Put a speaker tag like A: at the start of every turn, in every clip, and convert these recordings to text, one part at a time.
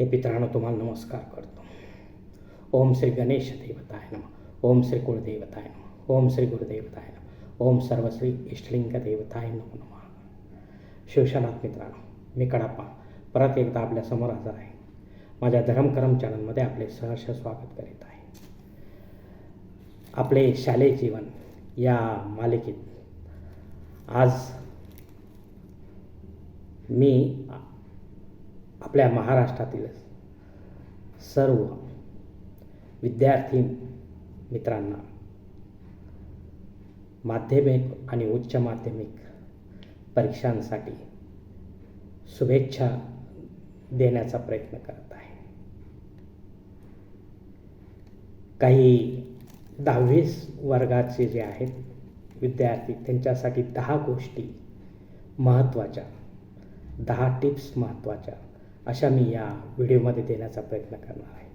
A: हे पित्रांनो तुम्हाला नमस्कार करतो. ओम श्री गणेश देवताय नम. ओम श्री कुलदेवताय नम. ओम श्री गुरुदेवताय नम. ओम सर्वश्री इष्टलिंग देवताय नमो नम. शिवशनाथ मित्रांनो मी कडाप्पा. परत एकदा आपल्यासमोर हजर आहे. माझ्या धर्मकरम चॅनलमध्ये आपले सहर्ष स्वागत करीत आहे. आपले शालेय जीवन या मालिकेत आज मी आपल्या महाराष्ट्रातील सर्व विद्यार्थी मित्रांना माध्यमिक आणि उच्च माध्यमिक परीक्षांसाठी शुभेच्छा देण्याचा प्रयत्न करत आहे. काही दहावीस वर्गाचे जे आहेत विद्यार्थी त्यांच्यासाठी दहा गोष्टी महत्त्वाच्या दहा टिप्स महत्त्वाच्या. अशा मी या व्हिडिओमध्ये देण्याचा प्रयत्न करणार आहे.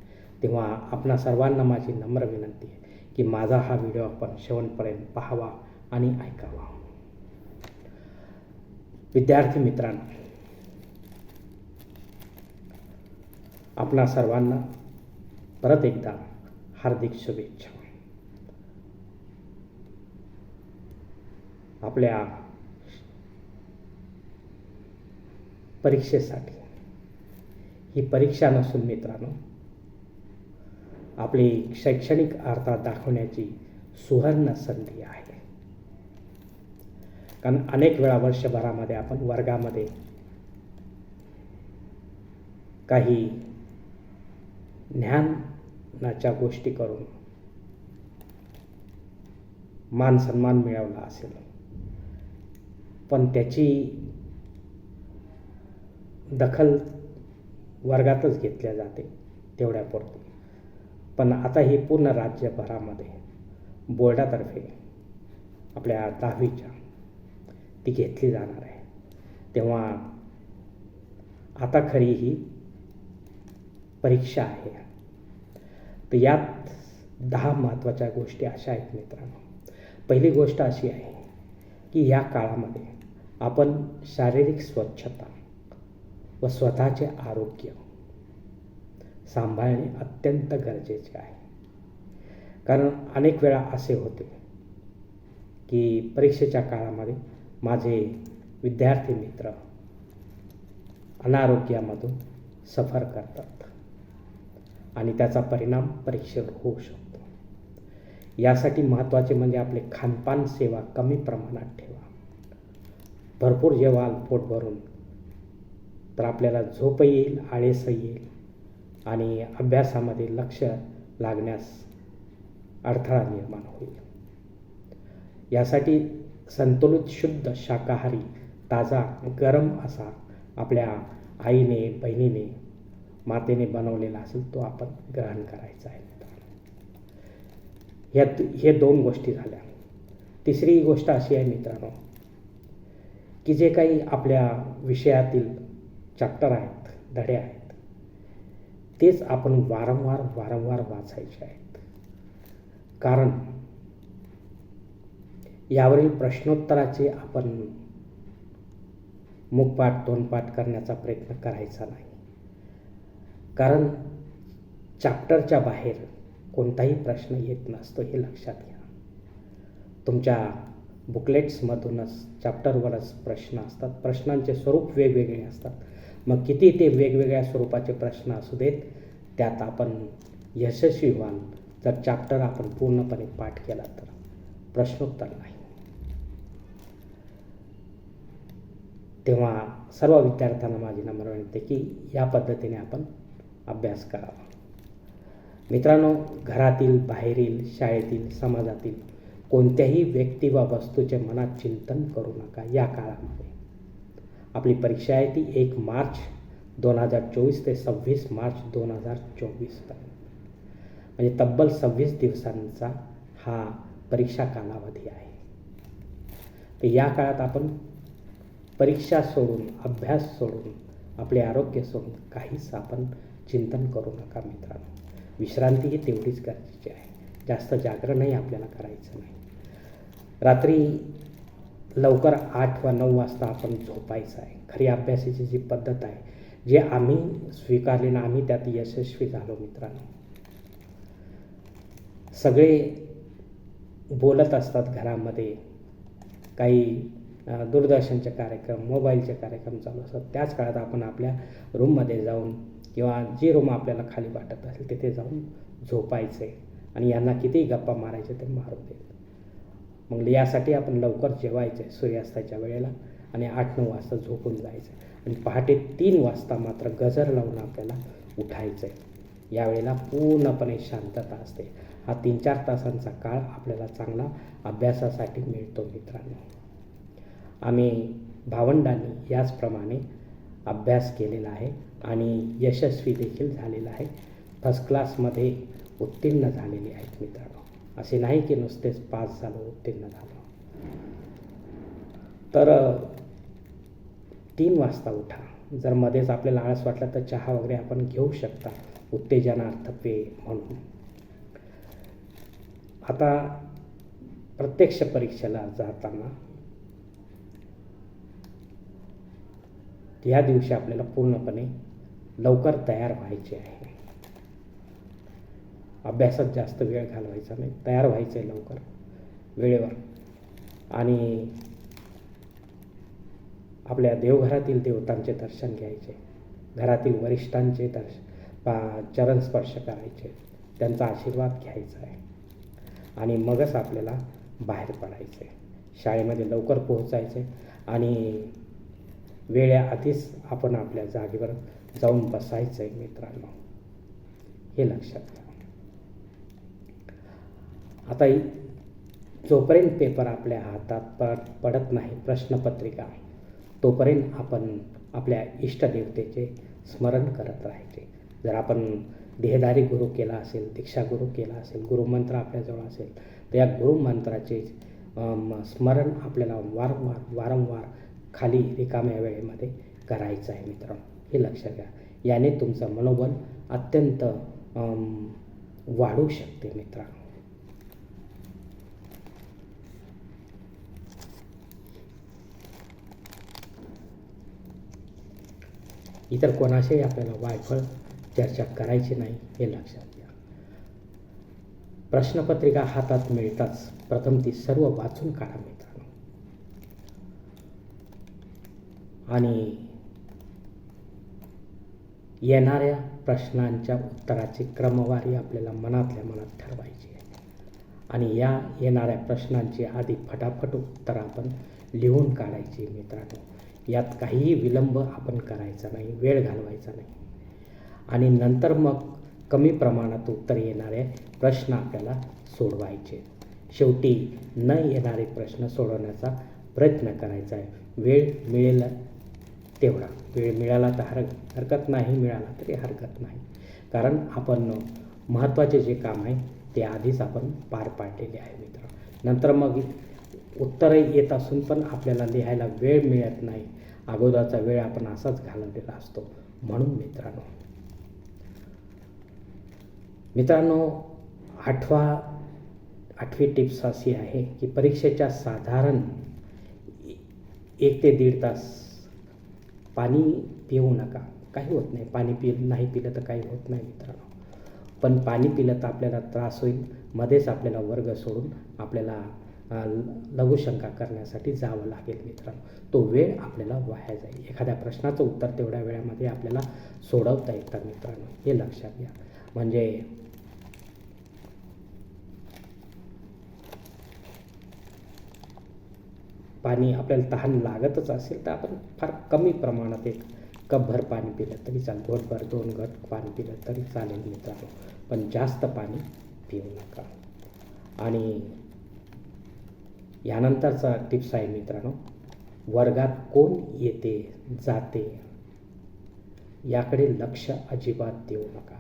A: तेव्हा आपणा सर्वांना माझी नम्र विनंती आहे की माझा हा व्हिडिओ आपण शेवटपर्यंत पाहावा आणि ऐकावा. विद्यार्थी मित्रांनो आपणा सर्वांना परत एकदा हार्दिक शुभेच्छा. आपल्या परीक्षेसाठी ही परीक्षा नसून मित्रांनो आपली शैक्षणिक अर्थात दाखवण्याची सुवर्ण संधी आहे. कारण अनेक वेळा वर्षभरामध्ये आपण वर्गामध्ये काही ज्ञानाच्या गोष्टी करून मान सन्मान मिळवला असेल पण त्याची दखल वर्गातच घेतल्या जाते तेवढ्यापुरती पण आता ही पूर्ण राज्यभरामध्ये बोर्डातर्फे आपल्या दहावीच्या ती घेतली जाणार आहे. तेव्हा आता खरी ही परीक्षा आहे. तर यात दहा महत्त्वाच्या गोष्टी अशा आहेत मित्रांनो. पहिली गोष्ट अशी आहे की या काळामध्ये आपण शारीरिक स्वच्छता व स्वतःचे आरोग्य. सांभाळणे अत्यंत गरजेचे आहे. कारण अनेक वेळा असे होते की परीक्षेच्या काळामध्ये माझे विद्यार्थी मित्र अनारोग्यामधून सफर करतात आणि त्याचा परिणाम परीक्षेवर होऊ शकतो. यासाठी महत्त्वाचे म्हणजे आपले खानपान सेवा कमी प्रमाणात ठेवा. भरपूर जेव्हा पोट भरून तर आपल्याला झोप येईल आळस येईल आणि अभ्यासामध्ये लक्ष लागण्यास अडथळा निर्माण होईल. यासाठी संतुलित शुद्ध शाकाहारी ताजा गरम असा आपल्या आईने बहिणीने मातेने बनवलेला असेल तो आपण ग्रहण करायचा आहे ह्यात हे दोन गोष्टी झाल्या. तिसरी गोष्ट अशी आहे मित्रांनो की जे काही आपल्या विषयातील चॅप्टर आहेत धडे आहेत. तेच आपण वारंवार वारंवार वाचायचे आहेत. कारण यावरील प्रश्नोत्तराचे आपण मुखपाठ तोंडपाठ करण्याचा प्रयत्न करायचा नाही. कारण चॅप्टरच्या बाहेर कोणताही प्रश्न येत नसतो हे लक्षात घ्या. तुमच्या बुकलेट्समधूनच चॅप्टरवरच प्रश्न असतात. प्रश्नांचे स्वरूप वेगवेगळे असतात. मग किती ते वेगवेगळ्या स्वरूपाचे प्रश्न असू देत त्यात आपण यशस्वी व्हाल. जर चॅप्टर आपण पूर्णपणे पाठ केला तर. प्रश्नोत्तर नाही. तेव्हा सर्व विद्यार्थ्यांना माझी नम्र विनंती की या पद्धतीने आपण अभ्यास करावा. मित्रांनो घरातील बाहेरील शाळेतील समाजातील कोणत्याही व्यक्ती वा वस्तूचे मनात चिंतन करू नका. या काळामध्ये आपली परीक्षा आहे ती एक मार्च दोन हजार चोवीस ते सव्वीस मार्च दोन हजार चोवीसपर्यंत म्हणजे तब्बल सव्वीस दिवसांचा हा परीक्षा कालावधी आहे. तर या काळात आपण परीक्षा सोडून अभ्यास सोडून आपले आरोग्य सोडून काहीच आपण चिंतन करू नका मित्रांनो. विश्रांती ही तेवढीच गरजेची आहे. जास्त जागरणही आपल्याला करायचं नाही. रात्री लवकर आठ वा नऊ वाजता आपण झोपायचं आहे. खरी अभ्यासाची जी पद्धत आहे जे आम्ही स्वीकारले ना आम्ही त्यात यशस्वी झालो मित्रांनो. सगळे बोलत असतात घरामध्ये. काही दूरदर्शनचे कार्यक्रम मोबाईलचे कार्यक्रम चालू असतात. त्याच काळात आपण आपल्या रूममध्ये जाऊन किंवा जी रूम आपल्याला खाली वाटत असेल तिथे जाऊन झोपायचे आणि यांना किती गप्पा मारायचे ते मारू देत. मग यासाठी आपण लवकर जेवायचे सूर्यास्ताच्या वेळेला आणि आठ नऊ वाजता झोपून जायचं आणि पहाटे तीन वाजता मात्र गजर लावून आपल्याला उठायचं आहे यावेळेला पूर्णपणे शांतता असते. हा तीन चार तासांचा काळ आपल्याला चांगला अभ्यासासाठी मिळतो मित्रांनो. आम्ही भावंडांनी याचप्रमाणे अभ्यास केलेला आहे आणि यशस्वी देखील झालेला आहे. फर्स्ट क्लासमध्ये उत्तीर्ण झालेले आहेत मित्रांनो. असे नाही की नुसतेच पास झालो उत्तीर्ण झालो. तर तीन वाजता उठा. जर मध्येच आपल्याला आळस वाटला तर चहा वगैरे आपण घेऊ शकता. उत्तेजनार्थ पेय म्हणून. आता प्रत्यक्ष परीक्षेला जाताना या दिवशी आपल्याला पूर्णपणे लवकर तयार व्हायचे आहे. अभ्यासात जास्त वेळ घालवायचा नाही. तयार व्हायचं आहे लवकर वेळेवर. आणि आपल्या देवघरातील देवतांचे दर्शन घ्यायचे. घरातील वरिष्ठांचे दर्श पा चरण स्पर्श करायचे. त्यांचा आशीर्वाद घ्यायचा आहे. आणि मगच आपल्याला बाहेर पडायचं आहे शाळेमध्ये लवकर पोहोचायचे आणि वेळेआधीच आपण आपल्या जागेवर जाऊन बसायचं आहे मित्रांनो. हे लक्षात घ्या. आता जोपर्यंत पेपर आपल्या हातात पड पडत नाही प्रश्नपत्रिका तोपर्यंत आपण आपल्या इष्टदेवतेचे स्मरण करत राहायचे. जर आपण देहदारी गुरु केला असेल दीक्षा गुरु केला असेल गुरुमंत्र आपल्याजवळ असेल तर या गुरुमंत्राचे स्मरण आपल्याला वारंवार वारंवार खाली रिकाम्या वेळेमध्ये करायचं आहे मित्रांनो. हे लक्षात घ्या. याने तुमचं मनोबल अत्यंत वाढू शकते मित्रांनो. इतर कोणाशीही आपल्याला वायफळ चर्चा करायची नाही हे लक्षात घ्या. प्रश्नपत्रिका हातात मिळताच प्रथम ती सर्व वाचून काढा मित्रांनो. आणि येणाऱ्या प्रश्नांच्या उत्तराची क्रमवारी आपल्याला मनातल्या मनात ठरवायची आहे. आणि या येणाऱ्या प्रश्नांची आधी फटाफट उत्तर आपण लिहून काढायची मित्रांनो. यात काहीही विलंब आपण करायचा नाही वेळ घालवायचा नाही. आणि नंतर मग कमी प्रमाणात उत्तर येणारे प्रश्न आपल्याला सोडवायचे. शेवटी न येणारे प्रश्न सोडवण्याचा प्रयत्न करायचा आहे. वेळ मिळेल तेवढा. वेळ मिळाला तर हर हरकत नाही मिळाला तरी हरकत नाही. कारण आपण महत्त्वाचे जे काम आहे ते आधीच आपण पार पाडलेले आहे मित्र. नंतर मग उत्तरही येत असून पण आपल्याला लिहायला वेळ मिळत नाही. अगोदरचा वेळ आपण असाच घालवलेला असतो. म्हणून मित्रांनो मित्रांनो आठवा आठवी टिप्स अशी आहे की परीक्षेच्या साधारण एक ते दीड तास पाणी पिऊ नका. काही होत नाही. पाणी पि नाही पिलं तर काही होत नाही मित्रांनो. पण पाणी पिलं तर आपल्याला त्रास होईल. मध्येच आपल्याला वर्ग सोडून आपल्याला लघुशंका करण्यासाठी जावं लागेल मित्रांनो. तो वेळ आपल्याला वाया जाईल. एखाद्या प्रश्नाचं उत्तर तेवढ्या वेळामध्ये आपल्याला सोडवता येतं मित्रांनो. हे लक्षात घ्या. म्हणजे पाणी आपल्याला तहान लागतच असेल तर आपण फार कमी प्रमाणात एक कपभर पाणी पिलं तरी चालेल. घोटभर दोन घट पाणी पिलं तरी चालेल मित्रांनो. पण जास्त पाणी पिऊ नका. आणि यानंतरचा टिप्स आहे मित्रांनो. वर्गात कोण येते जाते? याकडे लक्ष अजिबात देऊ नका.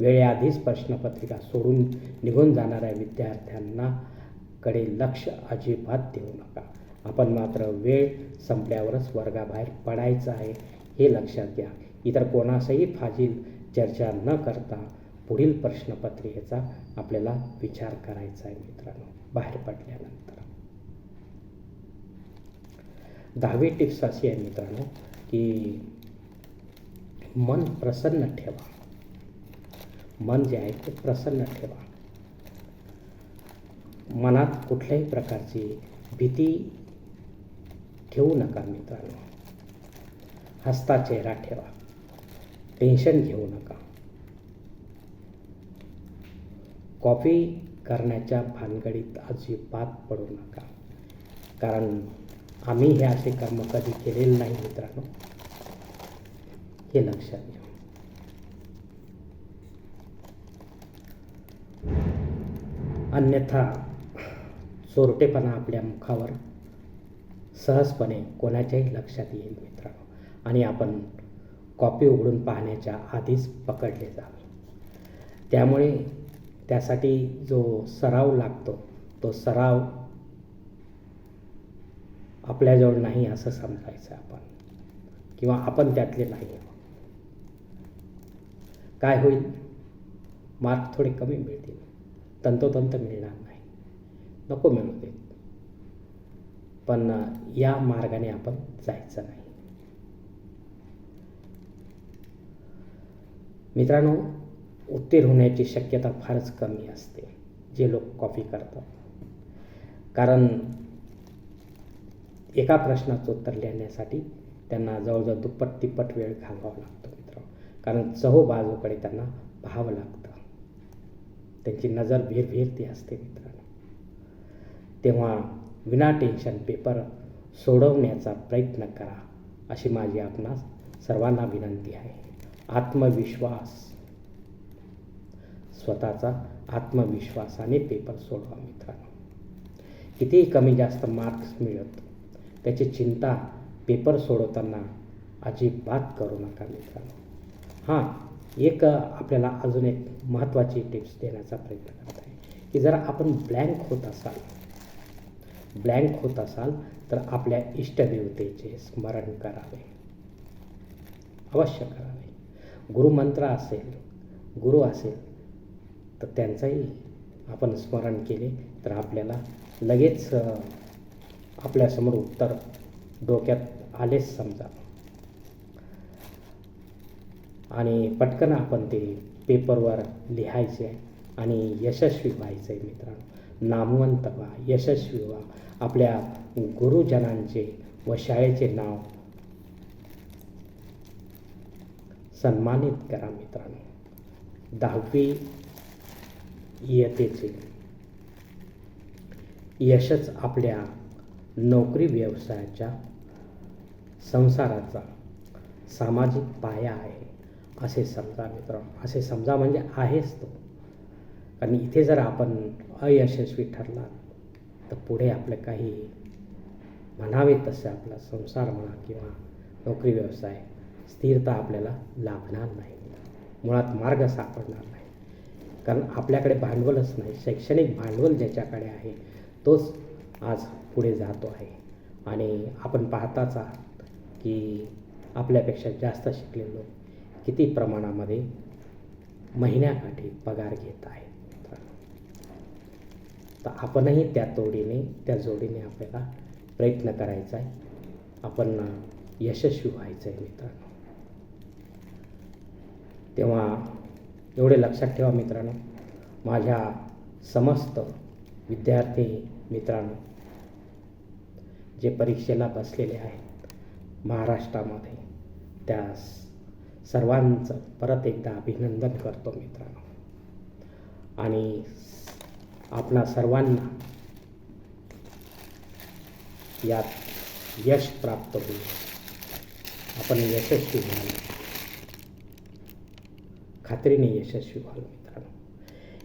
A: वेळेआधीच प्रश्नपत्रिका सोडून निघून जाणाऱ्या विद्यार्थ्यांना कडे लक्ष अजिबात देऊ नका. आपण मात्र वेळ संपल्यावरच वर्गाबाहेर पडायचं आहे हे लक्षात घ्या. इतर कोणासही फाजील चर्चा न करता पुढील प्रश्नपत्रिकेचा आपल्याला विचार करायचा आहे मित्रांनो बाहेर पडल्यानंतर. दहावी टिप्स अशी आहे मित्रांनो की मन प्रसन्न ठेवा. मन जे आहे ते प्रसन्न ठेवा. मनात कुठल्याही प्रकारची भीती ठेवू नका मित्रांनो. हसता चेहरा ठेवा. टेन्शन घेऊ नका. कॉफी करण्याच्या भानगडीत अजिबात पडू नका. कारण आम्ही हे असे कर्म कधी केलेले नाही मित्रांनो. हे लक्षात घ्या. अन्यथा चोरटेपणा आपल्या मुखावर सहजपणे कोणाच्याही लक्षात येईल मित्रांनो. आणि आपण कॉपी उघडून पाहण्याच्या आधीच पकडले जावे त्यामुळे त्यासाठी जो सराव लागतो तो सराव आपल्याजवळ नाही असं समजायचं आपण. किंवा आपण त्यातले नाही काय होईल? मार्क थोडे कमी मिळतील. तंतोतंत मिळणार नाही. नको मिळू देत पण या मार्गाने आपण जायचं नाही. मित्रांनो उत्तीर्ण होण्याची शक्यता फारच कमी असते जे लोक कॉपी करतात. कारण एका प्रश्नाचं उत्तर लिहिण्यासाठी त्यांना जवळजवळ दुप्पट तिप्पट वेळ घालवावा लागतो मित्र कारण चहो बाजूकडे त्यांना पाहावं लागतं. त्यांची नजर भिरभिरती असते मित्रांनो. तेव्हा विना टेन्शन पेपर सोडवण्याचा प्रयत्न करा अशी माझी आपणास सर्वांना विनंती आहे. आत्मविश्वास. स्वतःचा आत्मविश्वासाने पेपर सोडवा मित्रांनो. कितीही कमी जास्त मार्क्स मिळत त्याची चिंता पेपर सोडवताना अजिबात करू नका मित्रांनो. हां एक आपल्याला अजून एक महत्त्वाची टिप्स देण्याचा प्रयत्न करत आहे की जर आपण ब्लँक होत असाल ब्लँक होत असाल तर आपल्या इष्टदेवतेचे स्मरण करावे. अवश्य करावे. गुरुमंत्र असेल गुरु असेल तर त्यांचंही आपण स्मरण केले तर आपल्याला लगेच आपल्यासमोर उत्तर डोक्यात आलेच समजा. आणि पटकन आपण ते पेपरवर लिहायचे आणि यशस्वी व्हायचं आहे मित्रांनो. नामवंत व्हा यशस्वी व्हा. आपल्या गुरुजनांचे व शाळेचे नाव सन्मानित करा मित्रांनो. दहावी इयतेचे यशच आपल्या नोकरी व्यवसायाच्या संसाराचा सामाजिक पाया आहे असे समजा मित्र असे समजा म्हणजे आहेच तो. कारण इथे जर आपण अयशस्वी ठरला तर पुढे आपलं काही म्हणावे तसे आपला संसार म्हणा किंवा नोकरी व्यवसाय स्थिरता आपल्याला लाभणार नाही. मुळात मार्ग सापडणार नाही. कारण आपल्याकडे भांडवलच नाही. शैक्षणिक भांडवल ज्याच्याकडे आहे तोच आज पुढे जातो आहे. आणि आपण पाहताच आहात की आपल्यापेक्षा जास्त शिकलेले लोक किती प्रमाणामध्ये महिन्याकाठी पगार घेत आहेत. तर आपणही त्या तोडीने त्या जोडीने आपल्याला प्रयत्न करायचा आहे. आपण यशस्वी व्हायचं आहे मित्रांनो. तेव्हा एवढे लक्षात ठेवा मित्रांनो. माझ्या समस्त विद्यार्थी मित्रांनो जे परीक्षेला बसलेले आहेत महाराष्ट्रामध्ये. त्या सर्वांचं परत एकदा अभिनंदन करतो मित्रांनो. आणि आपणा सर्वांना यात यश प्राप्त होईल. आपण यशस्वी व्हाल. खात्रीने यशस्वी व्हाल मित्रांनो.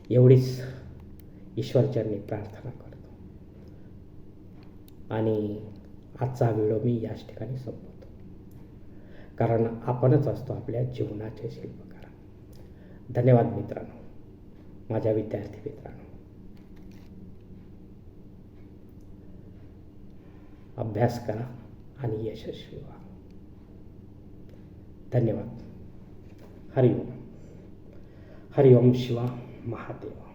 A: एवढीच ईश्वरचरणी प्रार्थना करतो. आणि आजचा व्हिडिओ मी याच ठिकाणी संपवतो. कारण आपणच असतो आपल्या जीवनाचे शिल्पकार. धन्यवाद मित्रांनो. माझ्या विद्यार्थी मित्रांनो. अभ्यास करा आणि यशस्वी व्हा. धन्यवाद. हरिओम. हरिओम शिवा महादेव.